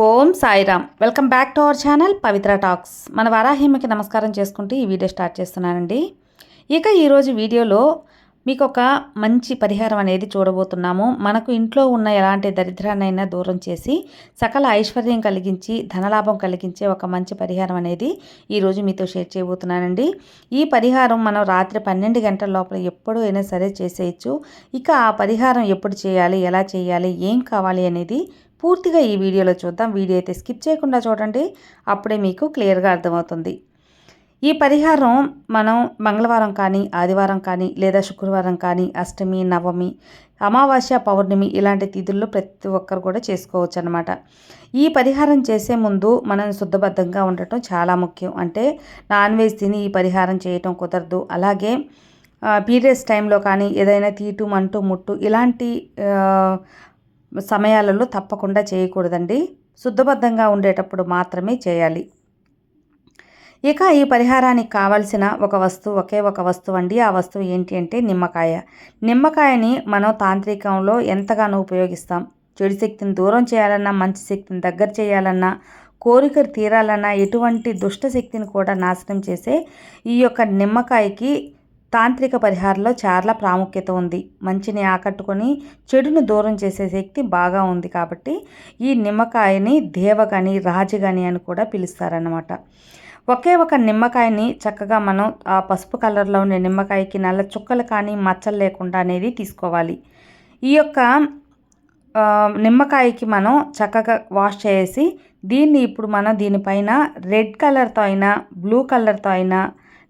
Om Sairam. Welcome back to our channel Pavitra talks. మన వరాహిమకి నమస్కారం చేసుకుంటూ ఈ వీడియో స్టార్ట్ చేస్తున్నానండి. ఇక ఈరోజు వీడియోలో మీకు ఒక మంచి పరిహారం అనేది చూడబోతున్నాము. మనకు ఇంట్లో ఉన్న ఎలాంటి దరిద్రాన్నైనా దూరం చేసి సకల ఐశ్వర్యం కలిగించి ధనలాభం కలిగించే ఒక మంచి పరిహారం అనేది ఈరోజు మీతో షేర్ చేయబోతున్నానండి. ఈ పరిహారం మనం రాత్రి పన్నెండు గంటల లోపల ఎప్పుడు అయినా సరే చేసేయచ్చు. ఇక ఆ పరిహారం ఎప్పుడు చేయాలి ఎలా చేయాలి ఏం కావాలి అనేది పూర్తిగా ఈ వీడియోలో చూద్దాం. వీడియో అయితే స్కిప్ చేయకుండా చూడండి. అప్పుడే మీకు క్లియర్గా అర్థమవుతుంది. ఈ పరిహారం మనం మంగళవారం కానీ ఆదివారం కానీ లేదా శుక్రవారం కానీ అష్టమి నవమి అమావాస్య పౌర్ణమి ఇలాంటి తిథుల్లో ప్రతి ఒక్కరు కూడా చేసుకోవచ్చు అనమాట ఈ పరిహారం చేసే ముందు మనం శుద్ధబద్ధంగా ఉండటం చాలా ముఖ్యం. అంటే నాన్ వెజ్ తిని ఈ పరిహారం చేయటం కుదరదు. అలాగే పీరియడ్స్ టైంలో కానీ ఏదైనా తీటు మంటు ముట్టు ఇలాంటి సమయాలలో తప్పకుండా చేయకూడదండి. శుద్ధబద్ధంగా ఉండేటప్పుడు మాత్రమే చేయాలి. ఇక ఈ పరిహారానికి కావాల్సిన ఒక వస్తువు ఒకే ఒక వస్తువు అండి. ఆ వస్తువు ఏంటి అంటే నిమ్మకాయ. నిమ్మకాయని మనం తాంత్రికంలో ఎంతగానో ఉపయోగిస్తాం. చెడు శక్తిని దూరం చేయాలన్నా మంచి శక్తిని దగ్గర చేయాలన్నా కోరికలు తీరాలన్నా ఎటువంటి దుష్ట శక్తిని కూడా నాశనం చేసే ఈ యొక్క నిమ్మకాయకి తాంత్రిక పరిహారంలో చాలా ప్రాముఖ్యత ఉంది. మంచిని ఆకట్టుకొని చెడును దూరం చేసే శక్తి బాగా ఉంది కాబట్టి ఈ నిమ్మకాయని దేవగని రాజగని అని కూడా పిలుస్తారన్నమాట. ఒకే ఒక నిమ్మకాయని చక్కగా మనం ఆ పసుపు కలర్లో ఉండే నిమ్మకాయకి నల్ల చుక్కలు కానీ మచ్చలు లేకుండా అనేది తీసుకోవాలి. ఈ యొక్క నిమ్మకాయకి మనం చక్కగా వాష్ చేసి దీన్ని ఇప్పుడు మనం దీనిపైన రెడ్ కలర్తో అయినా బ్లూ కలర్తో అయినా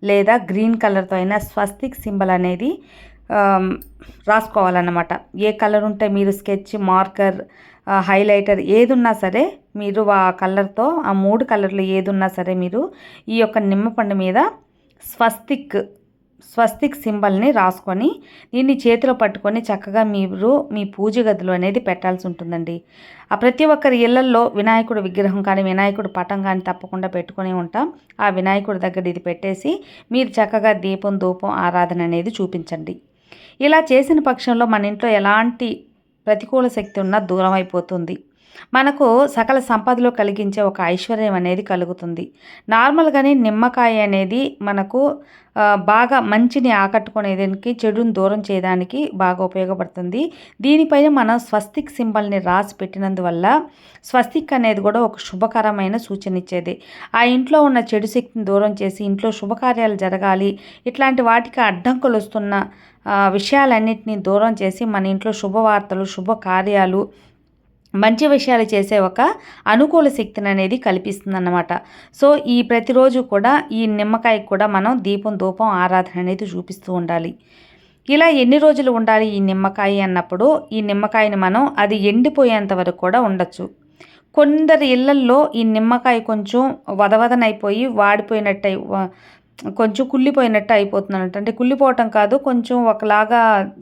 లేదా గ్రీన్ కలర్తో అయినా స్వస్తిక్ సింబల్ అనేది రాసుకోవాలన్నమాట. ఏ కలర్ ఉంటే మీరు స్కెచ్ మార్కర్ హైలైటర్ ఏదున్నా సరే మీరు ఆ కలర్తో ఆ మూడు కలర్లు ఏదున్నా సరే మీరు ఈ యొక్క నిమ్మపండు మీద స్వస్తిక్ స్వస్తిక్ సింబల్ని రాసుకొని దీన్ని చేతిలో పట్టుకొని చక్కగా మీరు మీ పూజ గదిలో అనేది పెట్టాల్సి ఉంటుందండి. ఆ ప్రతి ఒక్కరి ఇళ్ళల్లో వినాయకుడు విగ్రహం కానీ వినాయకుడు పటం కానీ తప్పకుండా పెట్టుకొని ఉంటాం. ఆ వినాయకుడి దగ్గర ఇది పెట్టేసి మీరు చక్కగా దీపం ధూపం ఆరాధన అనేది చూపించండి. ఇలా చేసిన పక్షంలో మన ఇంట్లో ఎలాంటి ప్రతికూల శక్తి ఉన్నా దూరం అయిపోతుంది. మనకు సకల సంపదలో కలిగించే ఒక ఐశ్వర్యం అనేది కలుగుతుంది. నార్మల్గానే నిమ్మకాయ అనేది మనకు బాగా మంచిని ఆకట్టుకునేదానికి చెడుని దూరం చేయడానికి బాగా ఉపయోగపడుతుంది. దీనిపైన మనం స్వస్తిక్ సింబల్ని రాసి పెట్టినందువల్ల స్వస్తిక్ అనేది కూడా ఒక శుభకరమైన సూచన ఇచ్చేది. ఆ ఇంట్లో ఉన్న చెడు శక్తిని దూరం చేసి ఇంట్లో శుభకార్యాలు జరగాలి ఇట్లాంటి వాటికి అడ్డంకులు వస్తున్న విషయాలన్నింటినీ దూరం చేసి మన ఇంట్లో శుభవార్తలు శుభకార్యాలు మంచి విషయాలు చేసే ఒక అనుకూల శక్తిని అనేది కల్పిస్తుంది అన్నమాట సో ఈ ప్రతిరోజు కూడా ఈ నిమ్మకాయ కూడా మనం దీపం ధూపం ఆరాధన అనేది చూపిస్తూ ఉండాలి. ఇలా ఎన్ని రోజులు ఉండాలి ఈ నిమ్మకాయ అన్నప్పుడు? ఈ నిమ్మకాయని మనం అది ఎండిపోయేంత వరకు కూడా ఉండొచ్చు. కొందరి ఇళ్ళల్లో ఈ నిమ్మకాయ కొంచెం వదవదనైపోయి వాడిపోయినట్టు కొంచెం కుళ్ళిపోయినట్టు అయిపోతుందన్నట్టు. అంటే కుళ్ళిపోవటం కాదు కొంచెం ఒకలాగా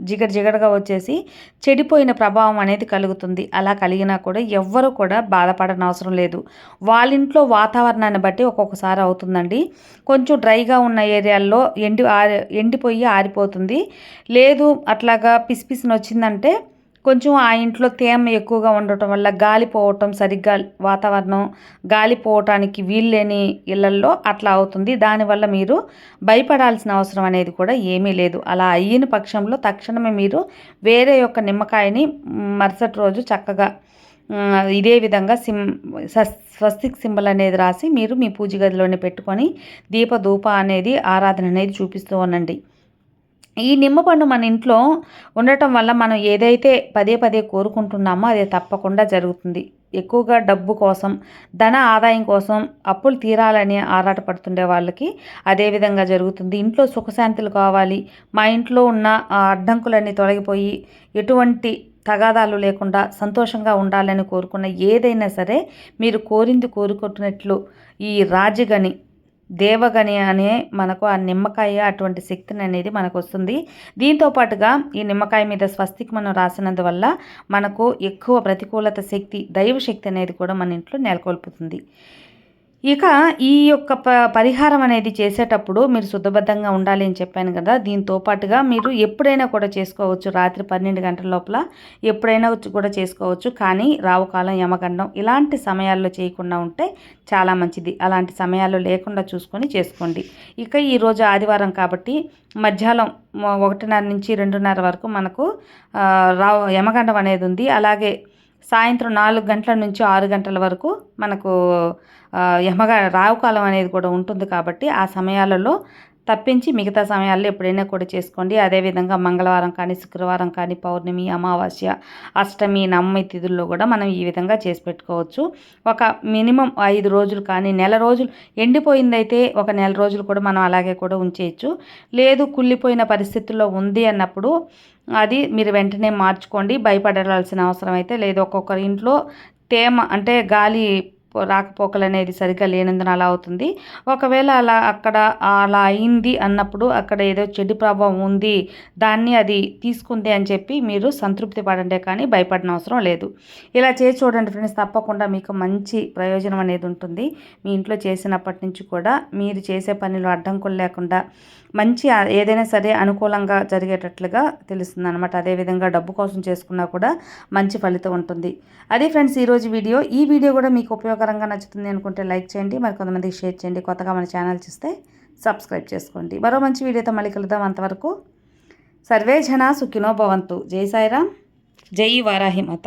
జిగట జిగటగా వచ్చేసి చెడిపోయిన ప్రభావం అనేది కలుగుతుంది. అలా కలిగినా కూడా ఎవ్వరు కూడా బాధపడనవసరం అవసరం లేదు. వాళ్ళ ఇంట్లో వాతావరణాన్ని బట్టి ఒక్కొక్కసారి అవుతుందండి. కొంచెం డ్రైగా ఉన్న ఏరియాల్లో ఎండి ఆరి ఎండిపోయి ఆరిపోతుంది. లేదు అట్లాగా పిసిపిసిని వచ్చిందంటే కొంచెం ఆ ఇంట్లో తేమ ఎక్కువగా ఉండటం వల్ల గాలి పోవటం సరిగ్గా వాతావరణం గాలి పోవటానికి వీల్లేని ఇళ్ళల్లో అట్లా అవుతుంది. దానివల్ల మీరు భయపడాల్సిన అవసరం అనేది కూడా ఏమీ లేదు. అలా అయిన పక్షంలో తక్షణమే మీరు వేరే యొక్క నిమ్మకాయని మరుసటి రోజు చక్కగా ఇదే విధంగా సిమ్ స్వస్తిక్ సింబల్ అనేది రాసి మీరు మీ పూజ గదిలోనే పెట్టుకొని దీప ధూప అనేది ఆరాధన అనేది చూపిస్తూ ఉండండి. ఈ నిమ్మపండు మన ఇంట్లో ఉండటం వల్ల మనం ఏదైతే పదే పదే కోరుకుంటున్నామో అది తప్పకుండా జరుగుతుంది. ఎక్కువగా డబ్బు కోసం ధన ఆదాయం కోసం అప్పులు తీరాలని ఆరాటపడుతుండే వాళ్ళకి అదేవిధంగా జరుగుతుంది. ఇంట్లో సుఖశాంతులు కావాలి మా ఇంట్లో ఉన్న అడ్డంకులన్నీ తొలగిపోయి ఎటువంటి తగాదాలు లేకుండా సంతోషంగా ఉండాలని కోరుకున్న ఏదైనా సరే మీరు కోరింది కోరుకుంటున్నట్లు ఈ రాజగని దేవగని అనే మనకు ఆ నిమ్మకాయ అటువంటి శక్తిని అనేది మనకు వస్తుంది దీంతో పాటుగా ఈ నిమ్మకాయ మీద స్వస్తికి మనం రాసినందువల్ల మనకు ఎక్కువ ప్రతికూలత శక్తి దైవ శక్తి అనేది కూడా మన ఇంట్లో నెలకొల్పుతుంది. ఇక ఈ యొక్క ప పరిహారం అనేది చేసేటప్పుడు మీరు శుద్ధబద్ధంగా ఉండాలి అని చెప్పాను కదా దీంతో పాటుగా మీరు ఎప్పుడైనా కూడా చేసుకోవచ్చు. రాత్రి పన్నెండు గంటల లోపల ఎప్పుడైనా కూడా చేసుకోవచ్చు. కానీ రావుకాలం యమగండం ఇలాంటి సమయాల్లో చేయకుండా ఉంటే చాలా మంచిది. అలాంటి సమయాల్లో లేకుండా చూసుకొని చేసుకోండి. ఇక ఈరోజు ఆదివారం కాబట్టి మధ్యాహ్నం ఒకటిన్నర నుంచి రెండున్నర వరకు మనకు రావు యమగండం అనేది ఉంది. అలాగే సాయంత్రం నాలుగు గంటల నుంచి ఆరు గంటల వరకు మనకు యమగా రావు కాలం అనేది కూడా ఉంటుంది కాబట్టి ఆ సమయాలలో తప్పించి మిగతా సమయాల్లో ఎప్పుడైనా కూడా చేసుకోండి. అదేవిధంగా మంగళవారం కానీ శుక్రవారం కానీ పౌర్ణమి అమావాస్య అష్టమి నవమి తిథుల్లో కూడా మనం ఈ విధంగా చేసి పెట్టుకోవచ్చు. ఒక మినిమం ఐదు రోజులు కానీ నెల రోజులు ఎండిపోయిందైతే ఒక నెల రోజులు కూడా మనం అలాగే కూడా ఉంచేయచ్చు. లేదు కుళ్ళిపోయిన పరిస్థితుల్లో ఉంది అన్నప్పుడు అది మీరు వెంటనే మార్చుకోండి. భయపడాల్సిన అవసరం అయితే లేదు. ఒక్కొక్కరి ఇంట్లో తేమ అంటే గాలి రాకపోకలు అనేది సరిగ్గా లేనందున అలా అవుతుంది. ఒకవేళ అలా అక్కడ అలా అయింది అన్నప్పుడు అక్కడ ఏదో చెడు ప్రభావం ఉంది దాన్ని అది తీసుకుంది అని చెప్పి మీరు సంతృప్తి పడండి కానీ భయపడిన అవసరం లేదు. ఇలా చేసి చూడండి ఫ్రెండ్స్ తప్పకుండా మీకు మంచి ప్రయోజనం అనేది ఉంటుంది. మీ ఇంట్లో చేసినప్పటి నుంచి కూడా మీరు చేసే పనిలో అడ్డంకులు లేకుండా మంచి ఏదైనా సరే అనుకూలంగా జరిగేటట్లుగా తెలుస్తుంది అనమాట అదేవిధంగా డబ్బు కోసం చేసుకున్నా కూడా మంచి ఫలితం ఉంటుంది. అదే ఫ్రెండ్స్ ఈరోజు వీడియో. ఈ వీడియో కూడా మీకు ఉపయోగకరంగా నచ్చుతుంది అనుకుంటే లైక్ చేయండి మరి కొంతమందికి షేర్ చేయండి. కొత్తగా మన ఛానల్ చూస్తే సబ్స్క్రైబ్ చేసుకోండి. మరో మంచి వీడియోతో మళ్ళీ కలుద్దాం అంతవరకు. సర్వే జన సుఖినో భవంతు. జై సాయిరామ్. జై వారాహి మాత.